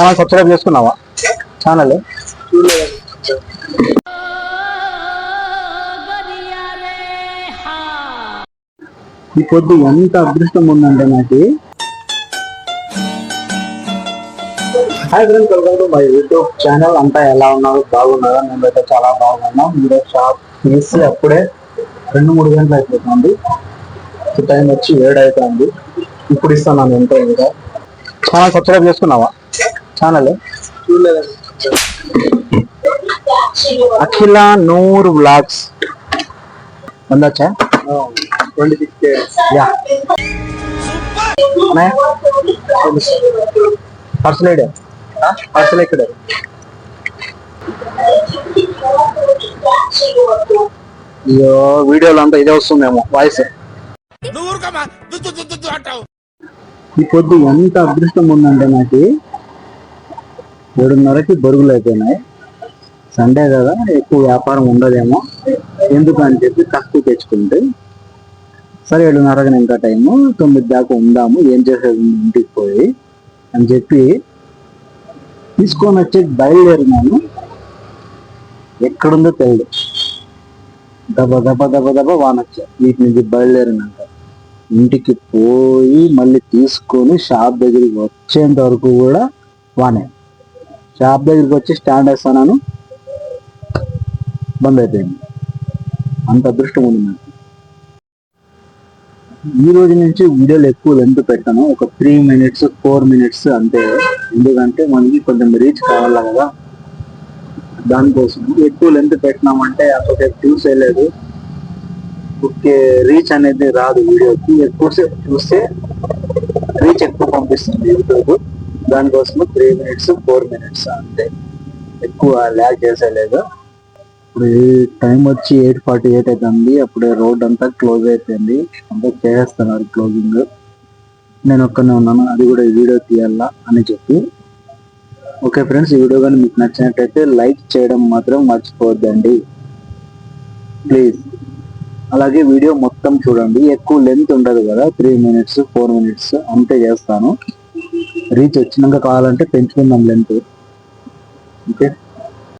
Channel subscribe చేసుకున్నావా? Channel. ఈ పొద్దు ఎంత అదృష్టం ఉందంటే నాకు. Hi friends welcome to my YouTube channel అంతా ఎలా ఉన్నారు? బాగున్నారా? మేమైతే చాలా బాగున్నాం. మీరు షాప్ తీసి అప్పుడే రెండు మూడు గంటలు అయిపోతుంది. టైం వచ్చి ఏడు అవుతుంది ఇప్పుడు ఇస్తాను ఎంతో ఇంకా. ఛానల్ సబ్స్క్రైబ్ చేసుకున్నావా? ఛానల్ అఖిల నూరు బ్లాగ్స్ అందచ్చా ట్వంటీ సిక్స్ యా పర్సల్ ఐడియా పర్సల్ ఇక్కడ అయ్యో వీడియోలో అంతా ఇదే వస్తుందేమో వాయిస్ ఈ పొద్దు ఎంత అదృష్టం ఉందంటే నాకు ఏడున్నరకి బరుగులు అయిపోయినాయి. సండే కదా ఎక్కువ వ్యాపారం ఉండదేమో. ఎందుకు అని చెప్పి తక్కువ తెచ్చుకుంటే. సరే ఏడున్నరకి ఇంకా టైము తొమ్మిది దాకా ఉందాము ఏం చేసేది ఇంటికి పోయి అని చెప్పి తీసుకొని వచ్చి బయలుదేరినాను. ఎక్కడుందో తెలియదు దబ దబ దబ దబ వానొచ్చా వీటి నుంచి బయలుదేరినాక ఇంటికి పోయి మళ్ళీ తీసుకొని షాప్ దగ్గరికి వచ్చేంత వరకు కూడా వానే. షాప్ దగ్గరికి వచ్చి స్టాండ్ వేస్తాను బంద్ అయిపోయింది. అంత అదృష్టం ఉంది నాకు. ఈ రోజు నుంచి వీడియోలు ఎక్కువ లెంత్ పెట్టాను. ఒక త్రీ మినిట్స్ ఫోర్ మినిట్స్ అంతే. ఎందుకంటే మనకి కొంచెం రీచ్ కావాలి కదా. దానికోసం ఎక్కువ లెంత్ పెట్టినామంటే అసలు చూసే లేదు. ఓకే రీచ్ అనేది రాదు వీడియోకి. ఎక్కువసేపు చూస్తే రీచ్ ఎక్కువ పంపిస్తుంది యూట్యూబ్. దానికోసం త్రీ మినిట్స్ ఫోర్ మినిట్స్ అంతే. ఎక్కువ ల్యాగ్ చేసేలేదు ఇప్పుడు టైం వచ్చి ఎయిట్ ఫార్టీ ఎయిట్ అవుతుంది అప్పుడే రోడ్ అంతా క్లోజ్ అయిపోయింది. అంతా చేసేస్తున్నారు క్లోజింగ్ నేను ఒక్కనే ఉన్నాను. అది కూడా ఈ వీడియో తీయాలా అని చెప్పి. ఓకే ఫ్రెండ్స్ ఈ వీడియో కానీ మీకు నచ్చినట్టయితే లైక్ చేయడం మాత్రం మర్చిపోవద్దండి. ప్లీజ్ అలాగే వీడియో మొత్తం చూడండి. ఎక్కువ లెంత్ ఉండదు కదా. త్రీ మినిట్స్ ఫోర్ మినిట్స్ అంతే చేస్తాను. రీచ్ వచ్చినాక కావాలంటే పెంచుకుందాం లెంత్ ఓకే